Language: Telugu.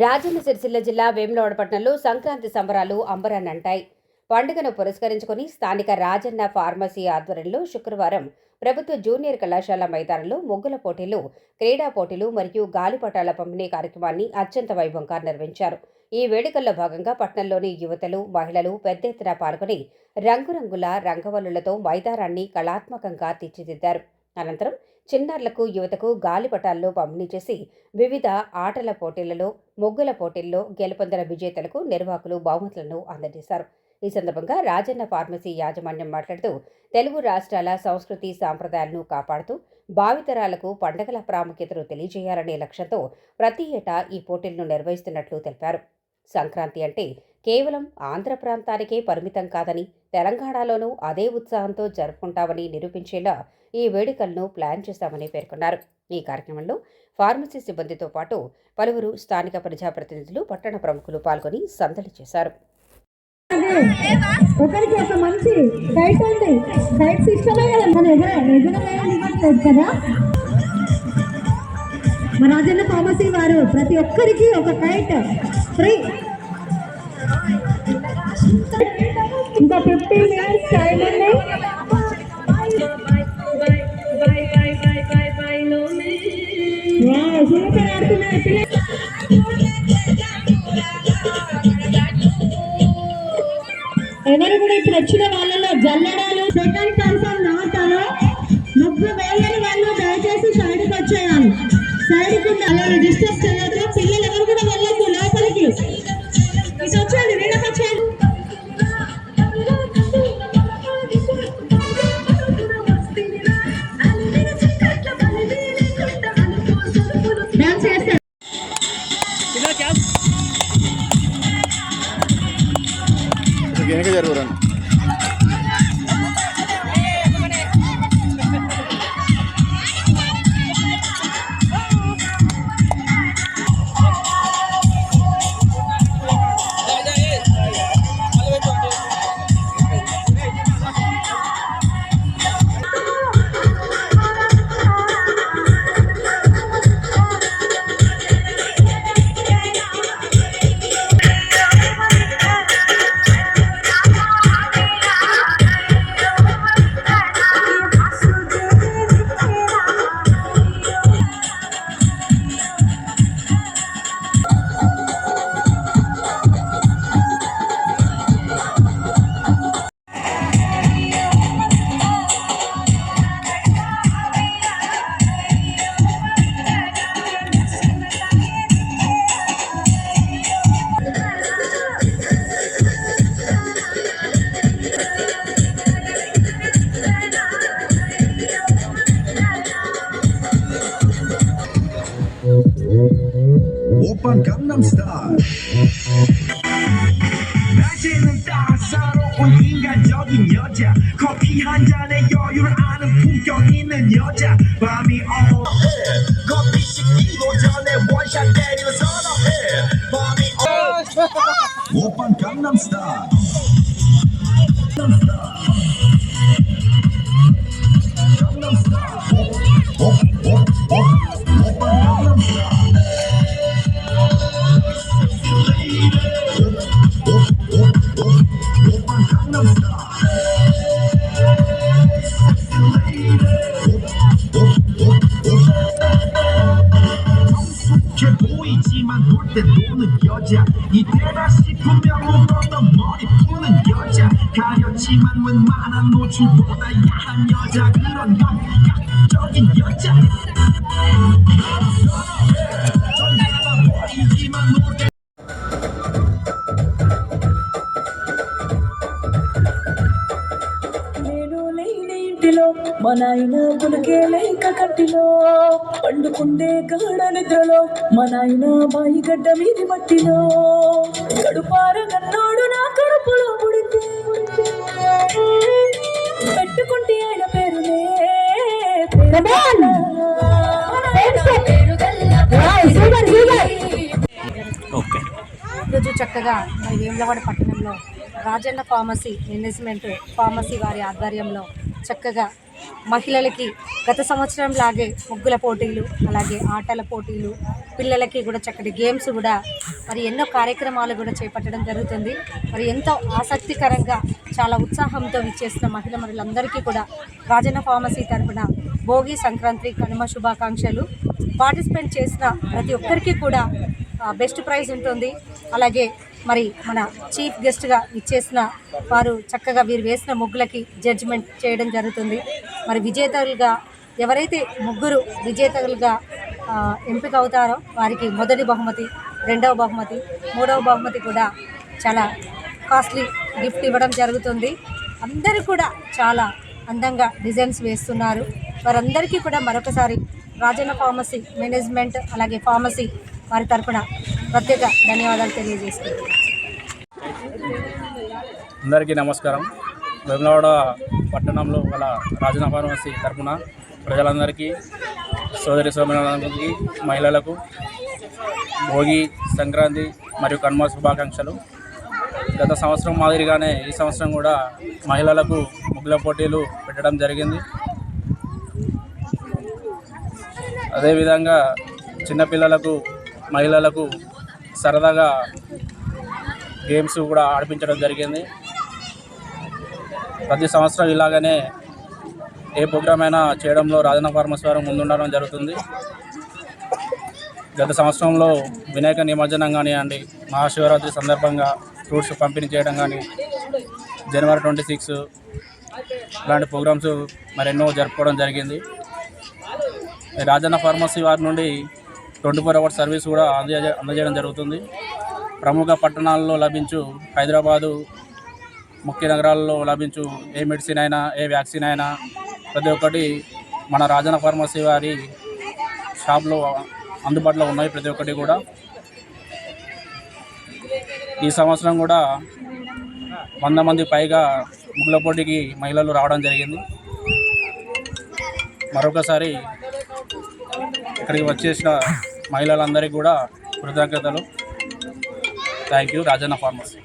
రాజన్న సిరిసిల్ల జిల్లా వేములవాడపట్నంలో సంక్రాంతి సంబరాలు అంబరానంటాయి పండుగను పురస్కరించుకుని స్థానిక రాజన్న ఫార్మసీ ఆధ్వర్యంలో శుక్రవారం ప్రభుత్వ జూనియర్ కళాశాల మైదానంలో ముగ్గుల పోటీలు క్రీడా పోటీలు మరియు గాలిపటాల పంపిణీ కార్యక్రమాన్ని అత్యంత వైభవంగా నిర్వహించారు. ఈ వేడుకల్లో భాగంగా పట్నంలోని యువతలు మహిళలు పెద్ద ఎత్తున పాల్గొని రంగురంగుల రంగవల్లులతో మైదానాన్ని కళాత్మకంగా తీర్చిదిద్దారు. అనంతరం చిన్నారులకు యువతకు గాలిపటాల్లో పంపిణీ చేసి వివిధ ఆటల పోటీలలో ముగ్గుల పోటీల్లో గెలుపొందిన విజేతలకు నిర్వాహకులు బహుమతులను అందజేశారు. ఈ సందర్భంగా రాజన్న ఫార్మసీ యాజమాన్యం మాట్లాడుతూ తెలుగు రాష్ట్రాల సంస్కృతి సాంప్రదాయాలను కాపాడుతూ భావితరాలకు పండగల ప్రాముఖ్యతను తెలియజేయాలనే లక్ష్యంతో ప్రతి ఏటా ఈ పోటీలను నిర్వహిస్తున్నట్లు తెలిపారు. సంక్రాంతి అంటే కేవలం ఆంధ్ర ప్రాంతానికే పరిమితం కాదని తెలంగాణలోనూ అదే ఉత్సాహంతో జరుపుకుంటామని నిరూపించేలా ఈ వేడుకలను ప్లాన్ చేశామని పేర్కొన్నారు. ఈ కార్యక్రమంలో ఫార్మసీ సిబ్బందితో పాటు పలువురు స్థానిక ప్రజాప్రతినిధులు పట్టణ ప్రముఖులు పాల్గొని సందడి చేశారు. ఒకరికి ఒక మంచి డైట్ ఉంది. కదా. మన కదా. మన రాజన్న ఫార్మసీ వారు ప్రతి ఒక్కరికి ఒక డైట్ ఫ్రీ కూడా ఇప్పుడు వచ్చిన వాళ్ళలో జల్లడాలు సెకండ్ పర్సన్ నాటాలో ముగ్గురు వేలని వాళ్ళు దయచేసి సైడ్కి వచ్చేయాలి. సైడ్కి అలా డిస్టర్బ్ చేయొద్దు. పిల్లలు 한 잔에 여유를 아는 품격 있는 여자 밤이 오면 커피 식기도 전에 원샷 때리는 선어해 밤이 오 오빤 강남스타일 강남스타 여자. 이때다 싶으면 울었던 머리 푸는 여자. 가렸지만 웬만한 노출보다 야한 여자. 그런 감각적인 여자 ఇంటిలో మా నాయన పులకే లేక కట్టిలో పండుకుండే గాఢ నిద్రలో మా నాయన బాయి గడ్డ మీది మట్టిలో. కడుపార గన్నోడు నా కడుపులో పుడితే పెట్టుకుంటే ఆయన పేరునే ఈరోజు చక్కగా మరి వేములవాడ పట్టణంలో రాజన్న ఫార్మసీ మేనేజ్మెంట్ ఫార్మసీ వారి ఆధ్వర్యంలో చక్కగా మహిళలకి గత సంవత్సరం లాగే ముగ్గుల పోటీలు అలాగే ఆటల పోటీలు పిల్లలకి కూడా చక్కటి గేమ్స్ కూడా మరి ఎన్నో కార్యక్రమాలు కూడా చేపట్టడం జరుగుతుంది. మరి ఎంతో ఆసక్తికరంగా చాలా ఉత్సాహంతో ఇచ్చేసిన మహిళ మనులందరికీ కూడా రాజన్న ఫార్మసీ తరఫున భోగి సంక్రాంతి కనుమ శుభాకాంక్షలు. పార్టిసిపేట్ చేసిన ప్రతి ఒక్కరికి కూడా బెస్ట్ ప్రైజ్ ఉంటుంది. అలాగే మరి మన చీఫ్ గెస్ట్గా ఇచ్చేసిన వారు చక్కగా వీరు వేసిన ముగ్గులకి జడ్జిమెంట్ చేయడం జరుగుతుంది. మరి విజేతలుగా ఎవరైతే ముగ్గురు విజేతలుగా ఎంపిక అవుతారో వారికి మొదటి బహుమతి రెండవ బహుమతి మూడవ బహుమతి కూడా చాలా కాస్ట్లీ గిఫ్ట్ ఇవ్వడం జరుగుతుంది. అందరూ కూడా చాలా అందంగా డిజైన్స్ వేస్తున్నారు. వారందరికీ కూడా మరొకసారి రాజన్న ఫార్మసీ మేనేజ్మెంట్ అలాగే ఫార్మసీ వారి తరపున ప్రత్యేక ధన్యవాదాలు తెలియజేస్తున్నాను అందరికీ నమస్కారం. వేములవాడ పట్టణంలో గల రాజన ఫార్మసీ ప్రజలందరికీ సోదరి సోదరులందరికీ మహిళలకు భోగి సంక్రాంతి మరియు కనుమ శుభాకాంక్షలు. గత సంవత్సరం మాదిరిగానే ఈ సంవత్సరం కూడా మహిళలకు ముగ్గుల పోటీలు పెట్టడం జరిగింది. అదేవిధంగా చిన్నపిల్లలకు మహిళలకు సరదాగా గేమ్స్ కూడా ఆడిపించడం జరిగింది. ప్రతి సంవత్సరం ఇలాగనే ఏ ప్రోగ్రామ్ అయినా చేయడంలో రాజన్న ఫార్మసీ వారు ముందుండడం జరుగుతుంది. గత సంవత్సరంలో వినాయక నిమజ్జనం కానివ్వండి మహాశివరాత్రి సందర్భంగా ఫ్రూట్స్ పంపిణీ చేయడం కానీ జనవరి ట్వంటీ సిక్స్ ఇలాంటి ప్రోగ్రామ్స్ మరెన్నో జరుపుకోవడం జరిగింది. రాజన్న ఫార్మసీ వారి నుండి ట్వంటీ ఫోర్ అవర్స్ సర్వీస్ కూడా అందజే అందజేయడం జరుగుతుంది. ప్రముఖ పట్టణాల్లో లభించు హైదరాబాదు ముఖ్య నగరాల్లో లభించు ఏ మెడిసిన్ అయినా ఏ వ్యాక్సిన్ అయినా ప్రతి ఒక్కటి మన రాజన్న ఫార్మసీ వారి షాప్లో అందుబాటులో ఉన్నాయి ప్రతి ఒక్కటి కూడా. ఈ సంవత్సరం కూడా వంద మంది పైగా ముగ్గుల పోటీకి మహిళలు రావడం జరిగింది. మరొకసారి ఇక్కడికి వచ్చేసిన మహిళలందరికీ కూడా కృతజ్ఞతలు. Thank you Rajanna pharmacy